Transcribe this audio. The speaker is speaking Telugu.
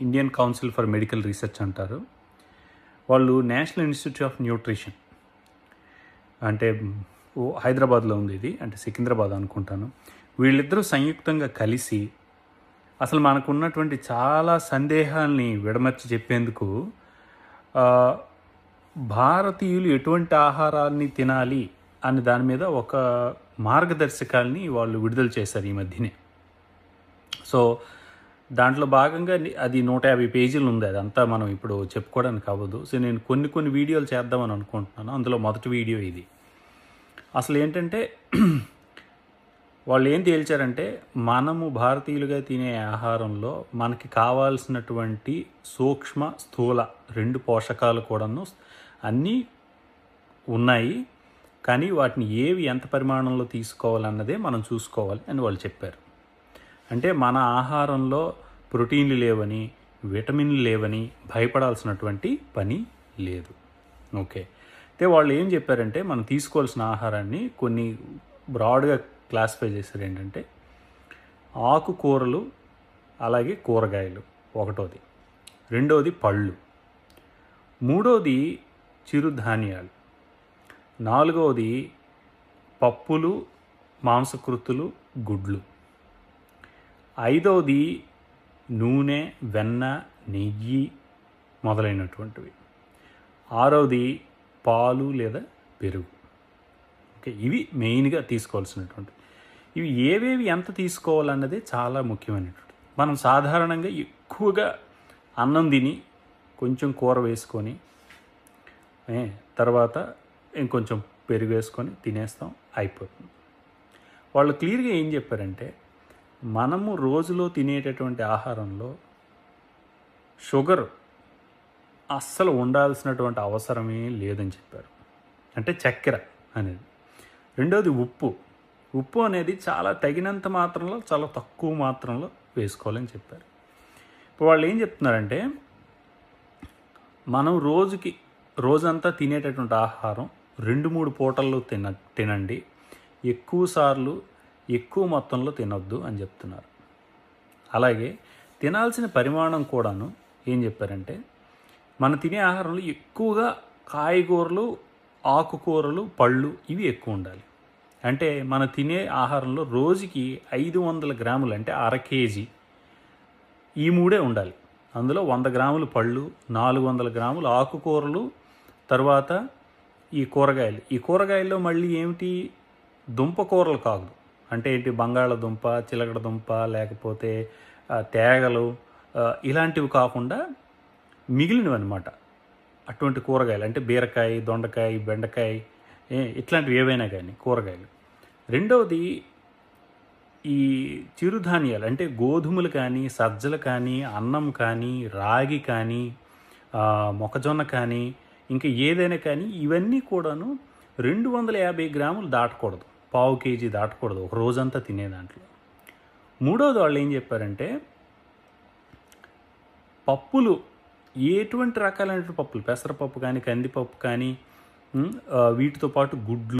Indian council for medical research అంటారు. వాళ్ళు నేషనల్ ఇన్స్టిట్యూట్ ఆఫ్ న్యూట్రిషన్ అంటే ఓ హైదరాబాద్లో ఉంది ఇది అంటే సికింద్రాబాద్ అనుకుంటాను. వీళ్ళిద్దరూ సంయుక్తంగా కలిసి అసలు మనకున్నటువంటి చాలా సందేహాల్ని విడమర్చి చెప్పేందుకు భారతీయులు ఎటువంటి ఆహారాన్ని తినాలి అనే దాని మీద ఒక మార్గదర్శకాల్ని వాళ్ళు విడుదల చేశారు ఈ మధ్యనే. సో దాంట్లో భాగంగా అది నూట యాభై పేజీలు ఉంది. అదంతా మనం ఇప్పుడు చెప్పుకోవడానికి అవ్వదు. సో నేను కొన్ని కొన్ని వీడియోలు చేద్దామని అనుకుంటున్నాను. అందులో మొదటి వీడియో ఇది. అసలు ఏంటంటే వాళ్ళు ఏం తేల్చారంటే మనము భారతీయులుగా తినే ఆహారంలో మనకి కావాల్సినటువంటి సూక్ష్మ స్థూల రెండు పోషకాలు కూడాను అన్నీ ఉన్నాయి. కానీ వాటిని ఏవి ఎంత పరిమాణంలో తీసుకోవాలన్నదే మనం చూసుకోవాలి అని వాళ్ళు చెప్పారు. అంటే మన ఆహారంలో ప్రోటీన్లు లేవని విటమిన్లు లేవని భయపడాల్సినటువంటి పని లేదు. ఓకే. అయితే వాళ్ళు ఏం చెప్పారంటే మనం తీసుకోవాల్సిన ఆహారాన్ని కొన్ని బ్రాడ్గా క్లాసిఫై చేశారు ఏంటంటే ఆకుకూరలు అలాగే కూరగాయలు ఒకటోది. రెండోది పళ్ళు. మూడోది చిరుధాన్యాలు నాలుగవది పప్పులు మాంసకృతులు గుడ్లు. ఐదవది నూనె వెన్న నెయ్యి మొదలైనటువంటివి. ఆరవది పాలు లేదా పెరుగు. ఓకే ఇవి మెయిన్గా తీసుకోవాల్సినటువంటి. ఇవి ఏవేవి ఎంత తీసుకోవాలన్నదే చాలా ముఖ్యమైనటువంటి మనం సాధారణంగా ఎక్కువగా అన్నం తిని కొంచెం కూర వేసుకొని తర్వాత ఇంకొంచెం పెరుగు వేసుకొని తినేస్తాం అయిపోతుంది. వాళ్ళు క్లియర్గా ఏం చెప్పారంటే మనము రోజులో తినేటటువంటి ఆహారంలో షుగర్ అస్సలు ఉండాల్సినటువంటి అవసరమే లేదని చెప్పారు. అంటే చక్కెర అనేది. రెండవది ఉప్పు. ఉప్పు అనేది చాలా తగినంత మాత్రంలో చాలా తక్కువ మాత్రంలో వేసుకోవాలని చెప్పారు. ఇప్పుడు వాళ్ళు ఏం చెప్తున్నారంటే మనం రోజుకి రోజంతా తినేటటువంటి ఆహారం రెండు మూడు పూటల్లో తిన తినండి. ఎక్కువ సార్లు ఎక్కువ మొత్తంలో తినొద్దు అని చెప్తున్నారు. అలాగే తినాల్సిన పరిమాణం కూడాను ఏం చెప్పారంటే మనం తినే ఆహారంలో ఎక్కువగా కాయగూరలు ఆకుకూరలు పళ్ళు ఇవి ఎక్కువ ఉండాలి. అంటే మనం తినే ఆహారంలో రోజుకి ఐదు వందల గ్రాములు అంటే అర కేజీ ఈ మూడే ఉండాలి. అందులో వంద గ్రాములు పళ్ళు నాలుగు వందల గ్రాములు ఆకుకూరలు తర్వాత ఈ కూరగాయలు. ఈ కూరగాయల్లో మళ్ళీ ఏమిటి? దుంప కూరలు కాదు. అంటే ఏంటి? బంగాళదుంప చిలకడదుంప లేకపోతే తేగలు ఇలాంటివి కాకుండా మిగిలినవి అనమాట అటువంటి కూరగాయలు అంటే బీరకాయ దొండకాయ బెండకాయ ఇట్లాంటివి ఏవైనా కానీ కూరగాయలు. రెండవది ఈ చిరుధాన్యాలు అంటే గోధుమలు కానీ సజ్జలు కానీ అన్నం కానీ రాగి కానీ మొక్కజొన్న కానీ ఇంకా ఏదైనా కానీ ఇవన్నీ కూడాను రెండు వందల యాభై గ్రాములు దాటకూడదు. పావు కేజీ దాటకూడదు ఒక రోజంతా తినే దాంట్లో. మూడవది వాళ్ళు ఏం చెప్పారంటే పప్పులు ఎటువంటి రకాలైన పప్పులు? పెసరపప్పు కానీ కందిపప్పు కానీ వీటితో పాటు గుడ్లు